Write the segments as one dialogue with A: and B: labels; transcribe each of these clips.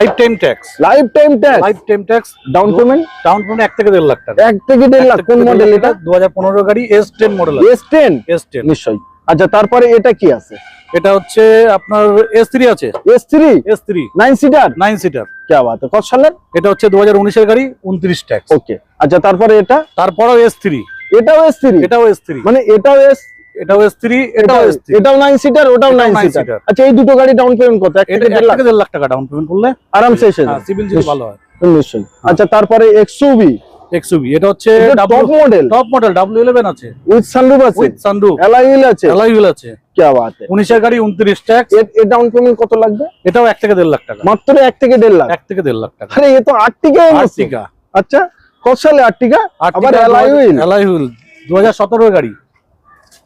A: Life time tax
B: life time tax
A: life time tax
B: down payment
A: down payment এক থেকে দেড় লাখ টাকা।
B: এক থেকে দেড় লাখ কোন মডেল এটা?
A: দু হাজার পনেরো গাড়ি S ten model
B: S ten
A: S ten
B: নিশ্চয়ই। আচ্ছা তারপরে এটা কি আছে?
A: এটা হচ্ছে আপনার এস থ্রি আছে।
B: S three
A: S three
B: nine seater
A: nine seater
B: কে বাত কত সালের?
A: এটা হচ্ছে দু হাজার উনিশের গাড়ি উনত্রিশ ট্যাক্স
B: ওকে আচ্ছা তারপরে এটা?
A: তারপরেও এস থ্রি
B: এটাও এস থ্রি
A: এটাও এস থ্রি
B: মানে এটাও এস
A: এটাও এস থ্রি এটাও
B: এটাও
A: এস থ্রি
B: এটাও নাইন সিটার ওটাও
A: এটাও
B: নাইন সিটার আচ্ছা এই দুটো গাড়ি ডাউন পেমেন্ট কত? এক
A: এটা
B: থেকে
A: এক
B: দেড় লাখ
A: লাখ টাকা ডাউন পেমেন্ট করলে
B: আরামসে এসে
A: হ্যাঁ সিভিল যদি ভালো হয়।
B: নিশ্চয়ই। আচ্ছা তারপরে এক্সইউভি
A: এক্সইউভি এটা হচ্ছে
B: top model
A: top model W eleven আছে।
B: উইথ সানরুফ আছে।
A: উইথ সানরুফ
B: অ্যালয় হুইল আছে।
A: অ্যালয় হুইল আছে
B: কি বাত
A: উনিশের গাড়ি উনত্রিশ ট্যাক্স
B: এর ডাউন পেমেন্ট কত লাগবে?
A: এটাও এক থেকে দেড় লাখ টাকা।
B: মাত্র এক থেকে দেড় লাখ।
A: এক থেকে দেড় লাখ টাকা।
B: আরে এ তো আর্টিকা
A: আর্টিকা
B: আচ্ছা কত সালে আর্টিকা আবার অ্যালয় হুইল
A: অ্যালয় হুইল দু হাজার সতেরো গাড়ি।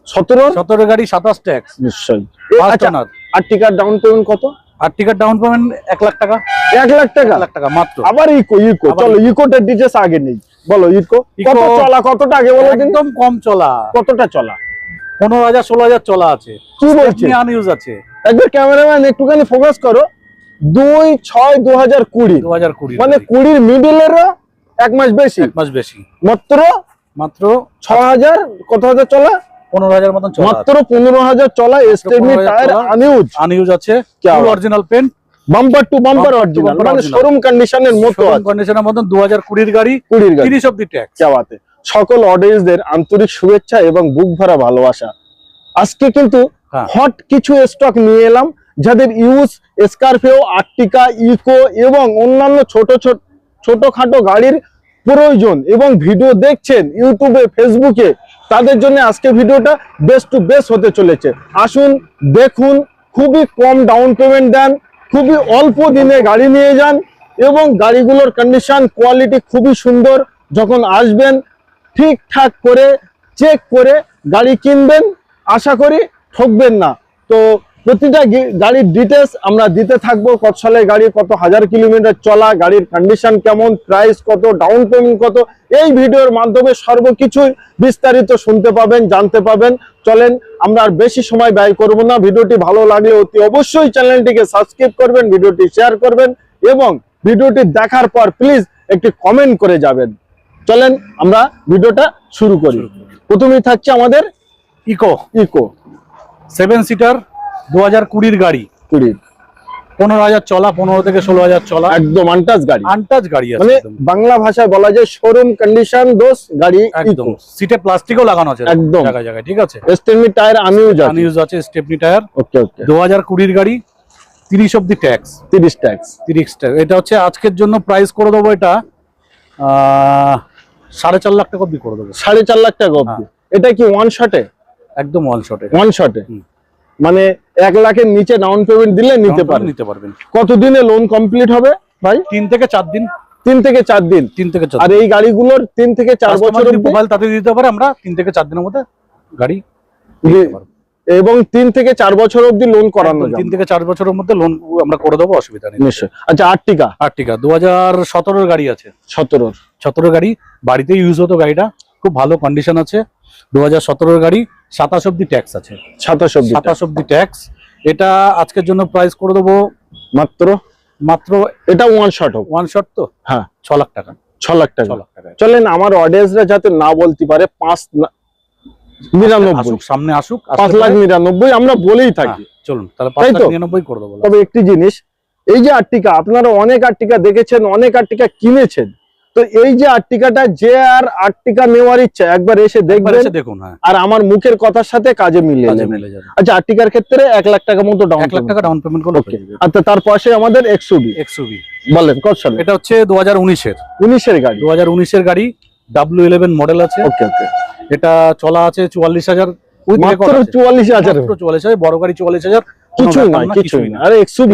B: সতেরো?
A: সতেরো গাড়ি সাতাশ ট্যাক্স
B: নিশ্চয়ই। আচ্ছা আর্টিকার ডাউন পেমেন্ট কত?
A: আর্টিকার ডাউন পেমেন্ট এক লাখ টাকা।
B: এক লাখ টাকা?
A: লাখ টাকা মাত্র।
B: আবার ইকো ইকো চলো ইকোটার ডিটেলস আগে নেই। বলো ইকো কত চলা কতটা আগে বলো
A: একদম কম চলা।
B: কতটা চলা?
A: পনেরো হাজার ষোলো হাজার চলা আছে।
B: কি বলছে
A: আনইউজ আছে।
B: একবার ক্যামেরাম্যান একটুখানি ফোকাস করো। দুই ছয় দু হাজার কুড়ি।
A: দু হাজার কুড়ি
B: মানে কুড়ির মিডিলেরও এক মাস বেশি।
A: এক মাস বেশি।
B: মাত্র
A: মাত্র
B: ছ হাজার কত হাজার চলা? মানে সকল অডিয়েন্সদের আন্তরিক শুভেচ্ছা এবং বুক ভরা ভালোবাসা। আজকে কিন্তু হট কিছু স্টক নিয়ে এলাম যাদের ইউজ স্কারপিও আর্টিকা ইকো এবং অন্যান্য ছোট ছোট ছোটখাটো গাড়ির প্রয়োজন এবং ভিডিও দেখছেন ইউটিউবে, ফেসবুকে, তাদের জন্য আজকে ভিডিওটা বেস্ট টু বেস্ট হতে চলেছে। আসুন, দেখুন, খুবই কম ডাউন পেমেন্ট দেন, খুবই অল্প দিনে গাড়ি নিয়ে যান এবং গাড়িগুলোর কন্ডিশন কোয়ালিটি খুবই সুন্দর। যখন আসবেন, ঠিকঠাক করে চেক করে গাড়ি কিনবেন, আশা করি ঠকবেন না। তো প্রতিটা গাড়ির ডিটেলস আমরা দিতে থাকব। কত সালে গাড়ি কত হাজার কিলোমিটার চলা গাড়ির কন্ডিশন কেমন প্রাইস কত ডাউন পেমেন্ট কত এই ভিডিওর মাধ্যমে সর্বকিছুই বিস্তারিত শুনতে পাবেন জানতে পাবেন। চলেন আমরা আর বেশি সময় ব্যয় করব না। ভিডিওটি ভালো লাগলে অতি অবশ্যই চ্যানেলটিকে সাবস্ক্রাইব করবেন ভিডিওটি শেয়ার করবেন এবং ভিডিওটি দেখার পর প্লিজ একটি কমেন্ট করে যাবেন। চলেন আমরা ভিডিওটা শুরু করি। প্রথমেই থাকছে আমাদের
A: ইকো।
B: ইকো।
A: সেভেন সিটার দু হাজার কুড়ির গাড়ি।
B: কুড়ি
A: পনেরো হাজার চলা পনেরো থেকে ষোলো হাজার চলা।
B: একদম আনটাচ গাড়ি।
A: আনটাচ গাড়ি
B: মানে বাংলা ভাষায় বলা যায় শোরুম কন্ডিশন দোষ গাড়ি
A: একদম। সিটে প্লাস্টিকও লাগানো আছে।
B: একদম।
A: জায়গায় জায়গায় ঠিক আছে?
B: এস্টেমি টায়ার আমিও যাচ্ছি
A: আনইউজ আছে স্টেপনি টায়ার
B: ওকে ওকে
A: দু হাজার কুড়ির গাড়ি তিরিশ অব্দি ট্যাক্স
B: 30 ট্যাক্স
A: তিরিশ ট্যাক্স এটা হচ্ছে আজকের জন্য প্রাইস করে দেবো এটা সাড়ে চার লাখ টাকা অব্দি করে দেবো।
B: সাড়ে চার লাখ টাকা অব্দি। এটা কি ওয়ান শটে
A: একদম ওয়ান শটে
B: ওয়ান শটে মানে এক লাখের নিচে ডাউন পেমেন্ট দিলে নিতে পারে
A: নিতে পারবেন।
B: কতদিনে লোন কমপ্লিট হবে ভাই?
A: তিন থেকে চার দিন।
B: তিন থেকে চার দিন।
A: তিন থেকে
B: আর এই গাড়িগুলোর তিন থেকে চার বছর
A: মোবাইল তাতে দিতে পারে আমরা তিন থেকে চার দিনের মধ্যে গাড়ি
B: এবং তিন থেকে চার বছর অব্দি লোন করানো
A: তিন থেকে চার বছরের মধ্যে লোন আমরা করে দেবো অসুবিধা নেই।
B: নিশ্চয়। আচ্ছা আর্টিকা
A: আর্টিকা দু হাজার সতেরোর গাড়ি আছে।
B: সতেরোর।
A: সতেরো গাড়ি বাড়িতে ইউজ হতো গাড়িটা। খুব ভালো কন্ডিশন আছে। দু হাজার সতেরোর গাড়ি সাতাশ অব্দি ট্যাক্স আছে।
B: সাতাশ অব্দি
A: সাতাশ অব্দি ট্যাক্স এটা আজকের জন্য প্রাইস করে দেবো
B: মাত্র?
A: মাত্র
B: এটা ওয়ান শট হোক।
A: ওয়ান শট তো?
B: হ্যাঁ।
A: ছ লাখ টাকা।
B: ছ লাখ
A: ছ
B: টাকা। চলেন আমার অডিয়েন্সরা যাতে না বলতে পারে পাঁচ নিরানব্বই।
A: সামনে আসুক
B: পাঁচ লাখ নিরানব্বই আমরা বলেই
A: হ্যাঁ,
B: থাকি।
A: চলুন তাহলে পাঁচ লাখ নিরানব্বই করে দেবো।
B: তবে একটি জিনিস এই যে আর্টিকা আপনারা অনেক আর্টিকা দেখেছেন অনেক আর্টিকা কিনেছেন। তো এই যে আর্টিকাটা যে আর আর্টিকা নেওয়ার ইচ্ছা একবার এসে দেখবেন
A: এসে দেখুন হ্যাঁ।
B: আর আমার মুখের কথার সাথে কাজে মিলিয়ে
A: মিলে
B: আচ্ছা আর্টিকার ক্ষেত্রে এক লাখ টাকা মতো ডাউন
A: এক লাখ টাকা ডাউন পেমেন্ট করলে
B: আচ্ছা তার পাশে আমাদের এক্সুবি
A: এক্সুবি
B: বলেন কত সালে?
A: এটা হচ্ছে দু হাজার উনিশের।
B: উনিশের গাড়ি।
A: দু হাজার উনিশের গাড়ি ডাব্লিউ ইলেভেন মডেল আছে।
B: ওকে ওকে
A: এটা চলা আছে চুয়াল্লিশ হাজার।
B: চুয়াল্লিশ হাজার।
A: চুয়াল্লিশ হাজার বড় গাড়ি চুয়াল্লিশ হাজার।
B: কিছুই কিছুই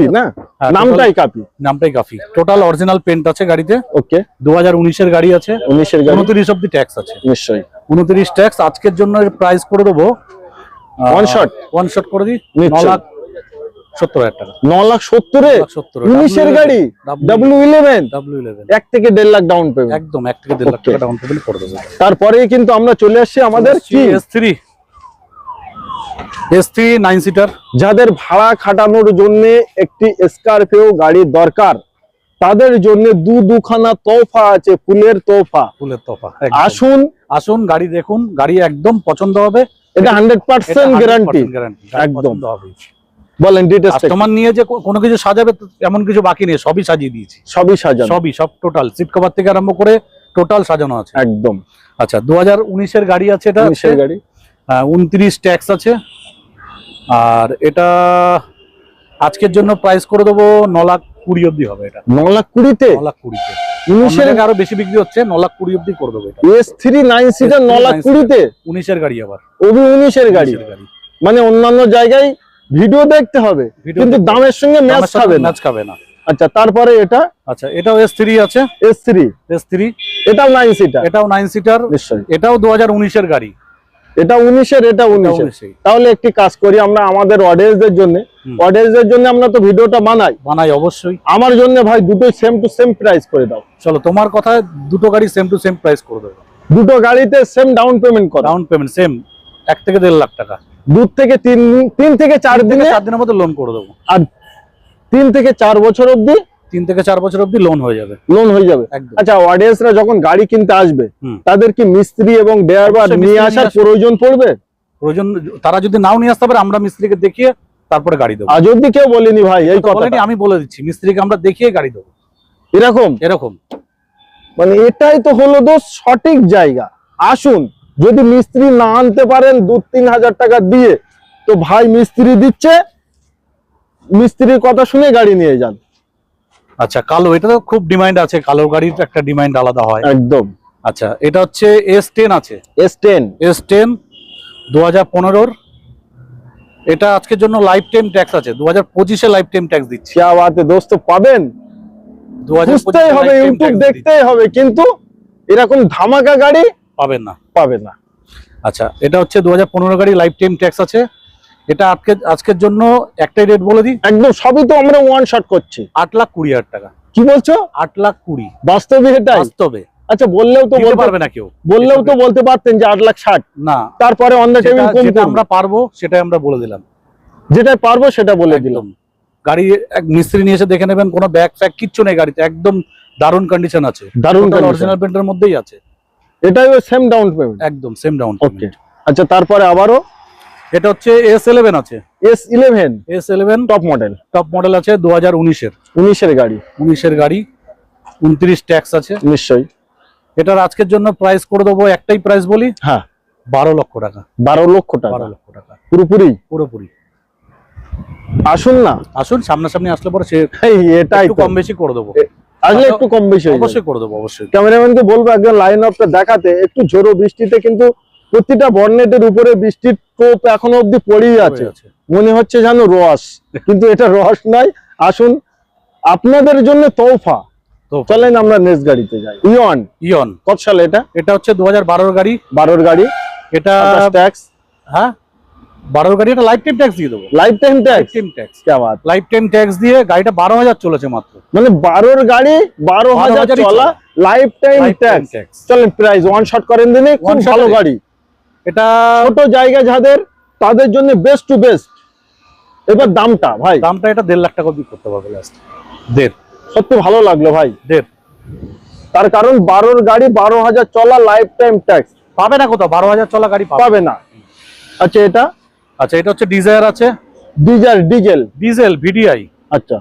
B: না।
A: হ্যাঁ,
B: নামটাই কাপি।
A: নামটাই কাপি টোটাল অরিজিনাল পেন্ট আছে গাড়িতে।
B: ওকে
A: গাড়ি আছে। ট্যাক্স আছে।
B: নিশ্চয়ই।
A: 29 ট্যাক্স আজকের জন্য প্রাইস করে দেবো। ওয়ান ওয়ান করে দিই। লাখ 70 হাজার টাকা।
B: লাখ থেকে লাখ ডাউন
A: একদম থেকে লাখ টাকা করে
B: তারপরেই কিন্তু আমরা চলে আসছি আমাদের
A: এসটি নাইন সিটার
B: যাদের ভাড়া খাটানোর জন্য একটি স্কারপিও গাড়ি দরকার তাদের জন্য দু দুখানা তোফা আছে ফুলের তোফা
A: ফুলের তোফা
B: আসুন।
A: আসুন গাড়ি দেখুন গাড়ি একদম পছন্দ হবে।
B: এটা হান্ড্রেড পার্সেন্ট গ্যারান্টি একদম। বলেন ডিটেলস
A: তোমার নিয়ে যে কোনো কিছু সাজাবে এমন কিছু বাকি নেই সবই সাজিয়ে দিয়েছি।
B: সবই সাজানো।
A: সবই সব টোটাল সিট কভার থেকে আরম্ভ করে টোটাল সাজানো আছে।
B: একদম।
A: আচ্ছা দু হাজার উনিশের গাড়ি আছে এটা।
B: গাড়ি।
A: উনত্রিশ ট্যাক্স আছে। আর এটা আজকের জন্য প্রাইস করে দেবো ন লাখ কুড়ি অব্দি হবে এটা।
B: ন লাখ কুড়িতে?
A: ন লাখ কুড়িতে।
B: উনিশের
A: আরও বেশি বিক্রি হচ্ছে ন লাখ কুড়ি অব্দি করে দেবো
B: এস থ্রি নাইন সিটার ন লাখ কুড়িতে?
A: উনিশের গাড়ি আবার।
B: ওবি উনিশের গাড়ি?
A: গাড়ি।
B: মানে অন্যান্য জায়গায় ভিডিও দেখতে হবে কিন্তু দামের সঙ্গে ম্যাচ খাবে না।
A: ম্যাচ খাবে না।
B: আচ্ছা তারপরে এটা?
A: আচ্ছা এটাও এস থ্রি আছে।
B: এস থ্রি
A: এস থ্রি
B: এটাও নাইন সিটার
A: এটাও নাইন সিটার
B: নিশ্চয়ই।
A: এটাও দু হাজার উনিশের গাড়ি।
B: এটা উনিশের এটা উনিশের। তাহলে একটি কাজ করি আমরা আমাদের অডিয়েন্সদের জন্য। অডিয়েন্সদের জন্য আমরা তো ভিডিওটা বানাই।
A: বানাই অবশ্যই।
B: আমার জন্য ভাই দুটোই সেম টু সেম প্রাইস করে দাও।
A: চলো তোমার কথায় দুটো গাড়ি সেম টু সেম প্রাইস করে দেবো।
B: দুটো গাড়িতে সেম ডাউন পেমেন্ট করো।
A: ডাউন পেমেন্ট সেম এক থেকে দেড় লাখ টাকা।
B: দু থেকে তিন তিন থেকে চার দিনে
A: চার দিনের মধ্যে লোন করে দেবো।
B: আর তিন থেকে চার বছর অবধি
A: তিন থেকে চার বছর অব্দি লোন হয়ে যাবে।
B: লোন হয়ে যাবে। আচ্ছা অডিয়েন্সরা যখন গাড়ি কিনতে আসবে তাদের কি মিস্ত্রি এবং ড্রাইভার নিয়ে আসার প্রয়োজন পড়বে?
A: প্রয়োজন তারা যদি নাও নিয়ে আসতে পারে আমরা মিস্ত্রিকে দেখিয়ে তারপরে গাড়ি দেবো।
B: আজ অব্দি কেউ বলেনি ভাই এই
A: তো
B: কথা
A: আমি বলে দিচ্ছি মিস্ত্রিকে আমরা দেখিয়ে গাড়ি দেবো।
B: এরকম?
A: এরকম।
B: মানে এটাই তো হলো তো সঠিক জায়গা। আসুন যদি মিস্ত্রি না আনতে পারেন দু তিন হাজার টাকা দিয়ে তো ভাই মিস্ত্রি দিচ্ছে মিস্ত্রির কথা শুনে গাড়ি নিয়ে যান।
A: আচ্ছা কালো এটা তো খুব ডিমান্ড আছে কালো গাড়ির একটা ডিমান্ড আলাদা হয়।
B: একদম।
A: আচ্ছা এটা হচ্ছে এস টেন আছে।
B: এস টেন
A: এস টেন পনেরোর এটা আজকের জন্য লাইফ টাইম ট্যাক্স আছে 2025 এ পঁচিশে লাইফ টাইম ট্যাক্স দিচ্ছি
B: আওয়াতে দোস্ত পাবেন? 2025 হবে ইউটিউব দেখতেই হবে কিন্তু এরকম ধামাকা গাড়ি
A: পাবেন না।
B: পাবেন না।
A: আচ্ছা এটা হচ্ছে দু হাজার পনেরো গাড়ি লাইফ টাইম ট্যাক্স আছে। এটা আজকে আজকের জন্য একটাই রেট বলে দিই।
B: একদম সবই তো আমরা ওয়ান শট করছি।
A: আট লাখ কুড়ি হাজার টাকা।
B: কি বলছো?
A: আট লাখ কুড়ি।
B: বাস্তবে এটাই?
A: বাস্তবে।
B: আচ্ছা বললেও তো বলতে
A: পারবে না কেউ।
B: বললেও তো বলতে পারতেন যে আট লাখ ষাট।
A: না।
B: তারপরে টেবিল
A: যেটা- আমরা পারব সেটাই আমরা বলে দিলাম।
B: যেটা পারব সেটা বলে দিলাম।
A: গাড়ি এক মিস্ত্রি নিয়ে এসে দেখে নেবেন কোনো ব্যাগ ফ্যাগ কিচ্ছু নেই গাড়িতে একদম দারুণ কন্ডিশন আছে।
B: দারুণ।
A: অরিজিনাল পেন্টের মধ্যেই আছে।
B: এটাই সেম ডাউন পেমেন্ট
A: একদম সেম ডাউন
B: ওকে আচ্ছা তারপরে আবারও
A: এটা হচ্ছে এস ইলেভেন আছে।
B: S eleven
A: S eleven
B: top model
A: top model আছে দু হাজার উনিশের।
B: উনিশের গাড়ি।
A: উনিশের গাড়ি উনত্রিশ ট্যাক্স আছে।
B: নিশ্চয়ই।
A: এটার আজকের জন্য প্রাইস করে দেবো একটাই প্রাইস বলি?
B: হ্যাঁ।
A: বারো লক্ষ টাকা।
B: বারো লক্ষ টাকা।
A: বারো লক্ষ টাকা।
B: পুরোপুরি?
A: পুরোপুরি।
B: আসুন না।
A: আসুন সামনাসামনি আসলে পরে সে
B: এটাই
A: একটু কম বেশি করে দেবো।
B: আসলে একটু কম বেশি
A: অবশ্যই করে দেবো অবশ্যই।
B: ক্যামেরাম্যানকে বলব একজন লাইন আপটা দেখাতে একটু ঝোড়ো বৃষ্টিতে কিন্তু প্রতিটা বর্নেটের উপরে বৃষ্টির টোপ এখনও অব্দি পড়েই আছে। মনে হচ্ছে যেন রস। কিন্তু এটা রস নয়। আসুন আপনাদের জন্য তৌফা চলেন আমরা নেক্সট গাড়িতে যাই। ইয়ন।
A: ইয়ন।
B: কত সালে এটা?
A: এটা হচ্ছে দু হাজার গাড়ি।
B: বারোর গাড়ি।
A: এটা
B: ট্যাক্স
A: হ্যাঁ? বারোর গাড়ি এটা লাইফ টাইম ট্যাক্স দিয়ে দেবো।
B: Life time tax
A: time tax
B: কে বাত।
A: লাইফ টাইম ট্যাক্স দিয়ে গাড়িটা বারো হাজার চলেছে মাত্র।
B: মানে বারোর গাড়ি বারো হাজার চলা। লাইফ টাইম ট্যাক্স
A: ট্যাক্স
B: চলেন প্রাইস ওয়ান শট করেন দিনে খুব ভালো গাড়ি।
A: এটা
B: ছোট জায়গা যাদের তাদের জন্য বেস্ট টু বেস্ট এবার দামটা ভাই।
A: দামটা এটা দেড় লাখ টাকা অব্দি করতে পারবে লাস্ট দেড়।
B: সত্যি ভালো লাগল ভাই।
A: দেড়।
B: তার কারণ বারোর গাড়ি বারো হাজার চলা লাইফ টাইম ট্যাক্স
A: পাবে না কোথাও? বারো হাজার চলা গাড়ি পাবে।
B: না। আচ্ছা এটা?
A: আচ্ছা এটা হচ্ছে ডিজায়ার আছে।
B: ডিজেল ডিজেল
A: ডিজেল ভিডিআই
B: আচ্ছা।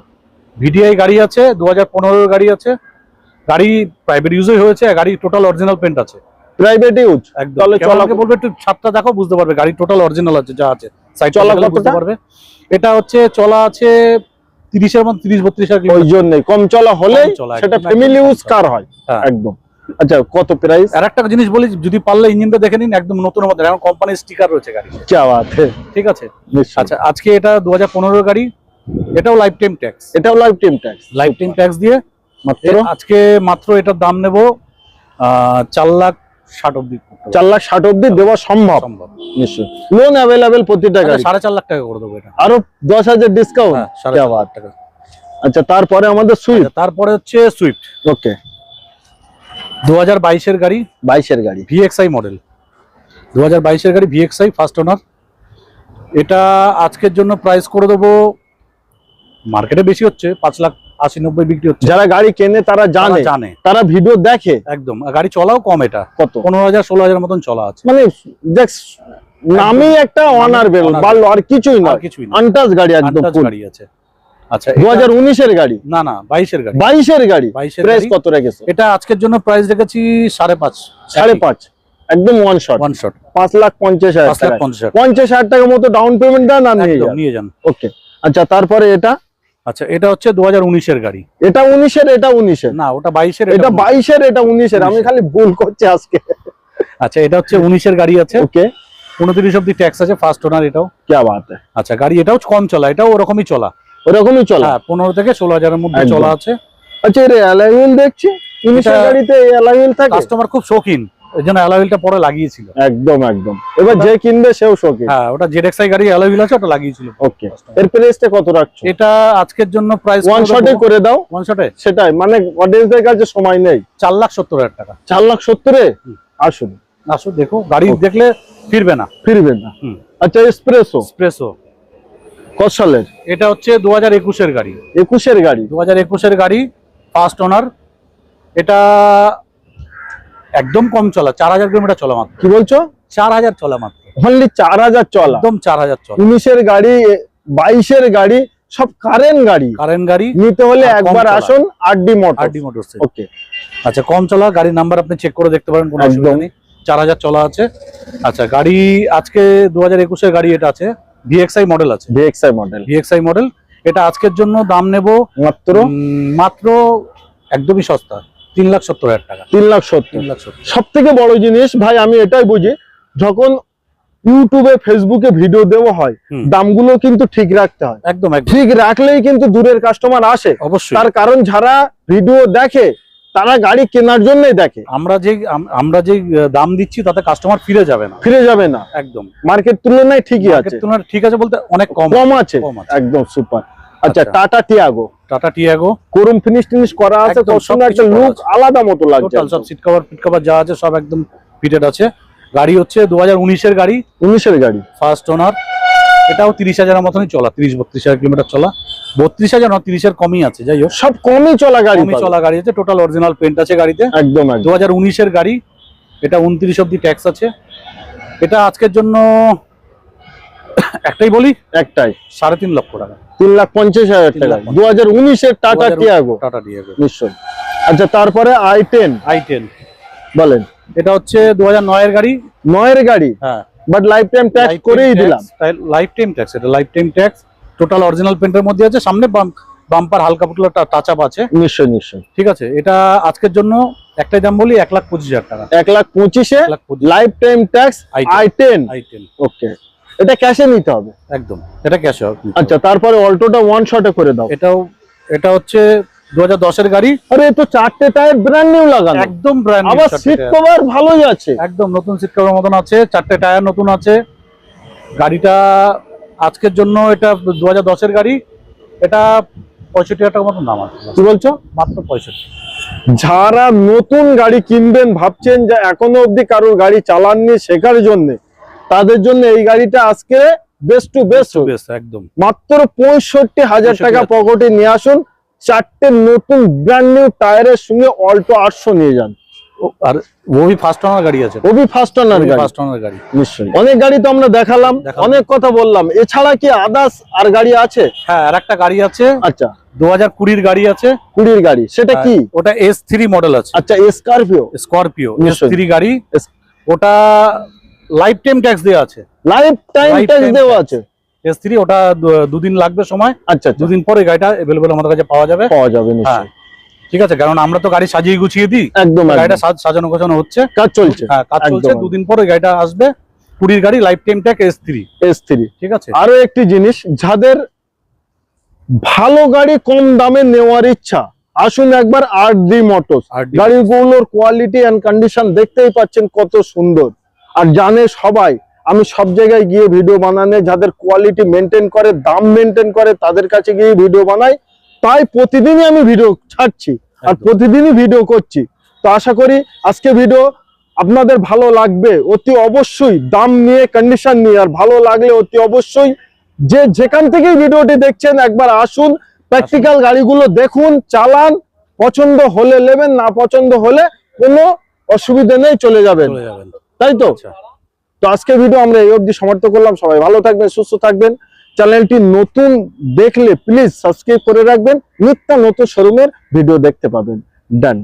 A: ভিডিআই গাড়ি আছে দু হাজার গাড়ি আছে। গাড়ি প্রাইভেট ইউজই হয়েছে গাড়ি টোটাল অরিজিনাল পেন্ট আছে।
B: প্রাইভেট ইউজ তাহলে
A: চলাকে বলবে একটু ছাদটা দেখো বুঝতে পারবে। গাড়ি টোটাল অরিজিনাল আছে যা আছে।
B: চলা
A: বুঝতে পারবে। এটা হচ্ছে চলা আছে 30 এর মধ্যে তিরিশ বত্রিশ আর
B: ওই জন্যই কম চলা
A: হলে
B: সেটা ফ্যামিলি ইউজ কার হয়
A: হ্যাঁ।
B: একদম। আচ্ছা কত প্রাইস
A: আর একটা জিনিস বলি যদি পারলে ইঞ্জিনটা দেখে নিন একদম নতুন মতো এখন কোম্পানির স্টিকার রয়েছে গাড়ি ঠিক আছে? আচ্ছা আজকে এটা 2015 গাড়ি এটাও লাইফ টাইম ট্যাক্স
B: এটাও life time tax
A: life time tax দিয়ে।
B: মাত্র?
A: আজকে মাত্র এটার দাম নেব চার লাখ ষাট
B: চার লাখ ষাট অব্দি দেওয়া সম্ভব?
A: সম্ভব।
B: নিশ্চয়ই। লোন অ্যাভেলেবেল প্রতিটা
A: আচ্ছা,
B: গাড়ি।
A: সাড়ে চার লাখ টাকা করে দেবো এটা।
B: আরও দশ হাজার ডিসকাউন্ট
A: হ্যাঁ, সাড়ে
B: হাজার
A: টাকা।
B: আচ্ছা তারপরে আমাদের
A: আচ্ছা, সুইফট তারপরে হচ্ছে সুইফট
B: ওকে
A: দু হাজার বাইশের গাড়ি।
B: বাইশের গাড়ি।
A: মডেল দু হাজার বাইশের গাড়ি ফার্স্ট ওনার এটা আজকের জন্য প্রাইস করে দেবো মার্কেটে বেশি হচ্ছে পাঁচ লাখ আশি নব্বই বিক্রি হচ্ছে।
B: যারা গাড়ি কেনে তারা জানে।
A: জানে।
B: তারা ভিডিও দেখে।
A: একদম। গাড়ি চলাও কম এটা।
B: কত?
A: পনেরো হাজার ষোলো হাজার মতন চলা আছে।
B: মানে দেখ নামই একটা অনার বেল। বাড়লো আর কিছুই না
A: কিছুই না
B: আনটাচ গাড়ি একদম
A: গাড়ি আছে। আচ্ছা
B: গাড়ি।
A: না না বাইশের গাড়ি।
B: গাড়ি। প্রাইস কত রেখেছে?
A: এটা আজকের জন্য প্রাইস রেখেছি সাড়ে পাঁচ।
B: সাড়ে পাঁচ। একদম ওয়ান শট
A: ওয়ান শট
B: পাঁচ লাখ পঞ্চাশ হাজার
A: লাখ হাজার।
B: পঞ্চাশ হাজার টাকার মতো ডাউন পেমেন্ট দেন আর নিয়ে যান।
A: নিয়ে যান।
B: ওকে আচ্ছা তারপরে এটা?
A: আচ্ছা এটা হচ্ছে দু হাজার গাড়ি।
B: এটা উনিশের এটা উনিশের।
A: না ওটা বাইশের
B: এটা বাইশের এটা উনিশের। আমি খালি ভুল করছি আজকে।
A: আচ্ছা এটা হচ্ছে উনিশের গাড়ি আছে।
B: ওকে।
A: উনত্রিশ অব্দি ট্যাক্স আছে ফার্স্ট ওনার এটাও।
B: কে বাদ
A: আচ্ছা গাড়ি এটাও কম চলা এটাও ওরকমই চলা।
B: ওরকমই চলা।
A: হ্যাঁ, পনেরো থেকে ষোলো হাজারের মধ্যে চলা আছে।
B: আচ্ছা এটা অ্যালাইমেন্ট দেখছি? উনিশের গাড়িতে অ্যালাইমেন্ট থাকে?
A: কাস্টমার খুব শৌখিন। ওই জন্য অ্যালোভিলটা পরে লাগিয়েছিল।
B: একদম একদম। এবার যে কিনবে সেও শোকে।
A: হ্যাঁ ওটা গাড়ি আছে ওটা লাগিয়েছিল।
B: ওকে। এর প্রাইসটা কত রাখছো?
A: এটা আজকের জন্য প্রাইস
B: ওয়ান শটে করে দাও।
A: ওয়ান শটে
B: সেটাই মানে অডিয়েন্সদের কাছে সময় নেই।
A: লাখ সত্তর হাজার টাকা।
B: লাখ। আসুন।
A: আসো দেখো গাড়ি দেখলে ফিরবে না।
B: ফিরবে না। আচ্ছা কত সালের?
A: এটা হচ্ছে দু হাজার একুশের গাড়ি।
B: একুশের গাড়ি।
A: দু হাজার একুশের গাড়ি ফার্স্ট ওনার এটা একদম কম চলা চার হাজার কিলোমিটার চলা মাত্র।
B: কি বলছো?
A: চার হাজার চলা মাত্র।
B: অনলি চার হাজার চলা।
A: একদম চার হাজার চলা।
B: উনিশের গাড়ি বাইশের গাড়ি সব কারেন্ট গাড়ি।
A: কারেন্ট গাড়ি
B: নিতে হলে একবার আসুন R D motor
A: R D motors
B: okay
A: আচ্ছা কম চলা গাড়ির নাম্বার আপনি চেক করে দেখতে পারেন কোনো অসুবিধা নেই। চার হাজার চলা আছে। আচ্ছা গাড়ি আজকে দু হাজার একুশের গাড়ি এটা আছে। ভিএক্সআই মডেল আছে।
B: ভিএক্সআই মডেল
A: ভিএক্সআই মডেল এটা আজকের জন্য দাম নেব
B: মাত্র?
A: মাত্র একদমই সস্তা। তিন লাখ সত্তর হাজার টাকা।
B: তিন লাখ সত্তর।
A: লাখ সত্তর।
B: সব থেকে বড় জিনিস ভাই আমি এটাই বুঝি যখন ইউটিউবে ফেসবুকে ভিডিও দেওয়া হয় দামগুলো কিন্তু ঠিক রাখতে হয়।
A: একদম
B: ঠিক রাখলেই কিন্তু দূরের কাস্টমার আসে।
A: অবশ্যই।
B: তার কারণ যারা ভিডিও দেখে তারা গাড়ি কেনার জন্যই দেখে।
A: আমরা যে আমরা যে দাম দিচ্ছি তাতে কাস্টমার ফিরে যাবে না।
B: ফিরে যাবে না।
A: একদম।
B: মার্কেট তুলনায় ঠিকই আছে।
A: তুলনায় ঠিক আছে বলতে অনেক কম।
B: কম আছে।
A: কম আছে।
B: একদম সুপার আচ্ছা
A: আচ্ছা।
B: টাটা টিয়াগো।
A: টাটা টিয়াগো
B: কোরুম ফিনিশ টিনিশ করা আছে কত সুন্দর একটা লুক আলাদা মতো লাগছে
A: টোটাল সব সিট কভার ফিট কভার যা আছে সব একদম ফিটেড আছে। গাড়ি হচ্ছে দু হাজার উনিশের গাড়ি।
B: উনিশের গাড়ি।
A: ফার্স্ট ওনার এটাও তিরিশ হাজারের মতনই চলা তিরিশ বত্রিশ হাজার কিলোমিটার চলা। বত্রিশ হাজার না তিরিশের কমই আছে যাই হোক।
B: সব কমই চলা গাড়ি
A: কমই চলা গাড়ি আছে টোটাল অরিজিনাল পেন্ট আছে গাড়িতে।
B: একদম
A: দু
B: একদম।
A: হাজার উনিশের গাড়ি এটা উনত্রিশ অব্দি ট্যাক্স আছে। এটা আজকের জন্য একটাই বলি?
B: একটাই।
A: সাড়ে তিন লক্ষ টাকা।
B: তিন লাখ পঞ্চাশ হাজার টাকা। দু হাজার উনিশের টাটা
A: 2019
B: টিয়াগো
A: টাটা টিয়াগো
B: নিশ্চয় আচ্ছা তারপরে আই টেন
A: আই টেন
B: বলেন।
A: এটা হচ্ছে দু হাজার নয়ের গাড়ি।
B: নয়ের গাড়ি।
A: হ্যাঁ।
B: বাট লাইফ টাইম ট্যাক্স করেই দিলাম।
A: লাইফ টাইম ট্যাক্স এটা life time tax total original পেন্টের মধ্যে আছে সামনে বাম্পার হালকা পুটলা টাচ আপ আছে।
B: নিশ্চয় নিশ্চয়
A: ঠিক আছে এটা আজকের জন্য একটাই দাম বলি এক লাখ পঁচিশ হাজার টাকা।
B: এক লাখ পঁচিশে
A: এক লাখ পঁচিশ।
B: Life time tax I ten
A: I ten
B: okay এটা ক্যাশে নিতে হবে।
A: একদম এটা ক্যাশ
B: আচ্ছা তারপরে অল্টোটা ওয়ান শটে করে দাও।
A: এটাও এটা হচ্ছে দু হাজার দশের গাড়ি।
B: আরে তো চারটে টায়ার ব্র্যান্ড নিউ লাগানো।
A: একদম ব্র্যান্ড
B: আবার সিট কভার ভালোই আছে।
A: একদম নতুন সিট কভার মতন আছে চারটে টায়ার নতুন আছে। গাড়িটা আজকের জন্য এটা দু হাজার দশের গাড়ি। এটা পঁয়ষট্টি হাজার টাকার মতন দাম আছে।
B: কি বলছো?
A: মাত্র পঁয়ষট্টি।
B: যারা নতুন গাড়ি কিনবেন ভাবছেন যে এখনও অবধি কারোর গাড়ি চালাননি শেখার জন্য তাদের জন্য এই গাড়িটা আজকে বেস্ট টু বেস্ট
A: একদম।
B: মাত্র পঁয়ষট্টি হাজার টাকা পকেটে নিয়ে আসুন চারটে নতুন ব্র্যান্ড নিউ টায়ারের সঙ্গে অল্টো আটশো নিয়ে যান।
A: ও- আর ওই ফার্স্ট ওনার গাড়ি আছে।
B: ওবি ফার্স্ট ওনার গাড়ি।
A: ফার্স্ট ওনার গাড়ি।
B: নিশ্চয়ই। অনেক গাড়ি তো আমরা দেখালাম। অনেক কথা বললাম। এছাড়া কি আদার্স আর গাড়ি আছে?
A: হ্যাঁ আর একটা গাড়ি আছে।
B: আচ্ছা।
A: দু হাজার কুড়ির গাড়ি আছে।
B: কুড়ির গাড়ি সেটা কি?
A: ওটা এস থ্রি মডেল আছে।
B: আচ্ছা স্করপিও
A: স্করপিও গাড়ি। ওটা লাইফ টাইম ট্যাক্স দেওয়া আছে।
B: লাইফ টাইম ট্যাক্স দেওয়া আছে।
A: এস থ্রি ওটা দুদিন লাগবে সময়।
B: আচ্ছা আচ্ছা।
A: দুদিন পরে গাড়িটা অ্যাভেলেবল আমাদের কাছে পাওয়া যাবে।
B: পাওয়া যাবে
A: হ্যাঁ।
B: নিশ্চয়ই।
A: ঠিক আছে কারণ আমরা তো গাড়ি সাজিয়ে গুছিয়ে দিই।
B: একদম
A: গাড়িটা সাজানো গোছানো হচ্ছে।
B: কাজ চলছে।
A: হ্যাঁ কাজ চলছে। দুদিন পরে গাড়িটা আসবে। কুড়ির গাড়ি life time tax S three
B: S three
A: ঠিক আছে?
B: আরও একটি জিনিস যাদের ভালো গাড়ি কম দামে নেওয়ার ইচ্ছা আসুন একবার আর ডি মোটরস গাড়িগুলোর কোয়ালিটি এন্ড কন্ডিশন দেখতেই পাচ্ছেন কত সুন্দর। আর জানে সবাই আমি সব জায়গায় গিয়ে ভিডিও বানানে যাদের কোয়ালিটি মেনটেন করে দাম মেনটেন করে তাদের কাছে গিয়ে ভিডিও বানাই তাই প্রতিদিনই আমি ভিডিও ছাড়ছি আর প্রতিদিনই ভিডিও করছি। তো আশা করি আজকে ভিডিও আপনাদের ভালো লাগবে অতি অবশ্যই দাম নিয়ে কন্ডিশন নিয়ে আর ভালো লাগলে অতি অবশ্যই যে যেখান থেকেই ভিডিওটি দেখছেন একবার আসুন প্র্যাকটিক্যাল গাড়িগুলো দেখুন চালান পছন্দ হলে নেবেন না পছন্দ হলে কোনো অসুবিধা নেই চলে যাবেন।
A: চলে যাবেন।
B: তাই তো?
A: আচ্ছা।
B: তো আজকে ভিডিও আমরা এই অবধি সমাপ্ত করলাম। সবাই ভালো থাকবেন সুস্থ থাকবেন। চ্যানেলটি নতুন দেখলে প্লিজ সাবস্ক্রাইব করে রাখবেন। নিত্য নতুন শোরুমের ভিডিও দেখতে পাবেন। ডান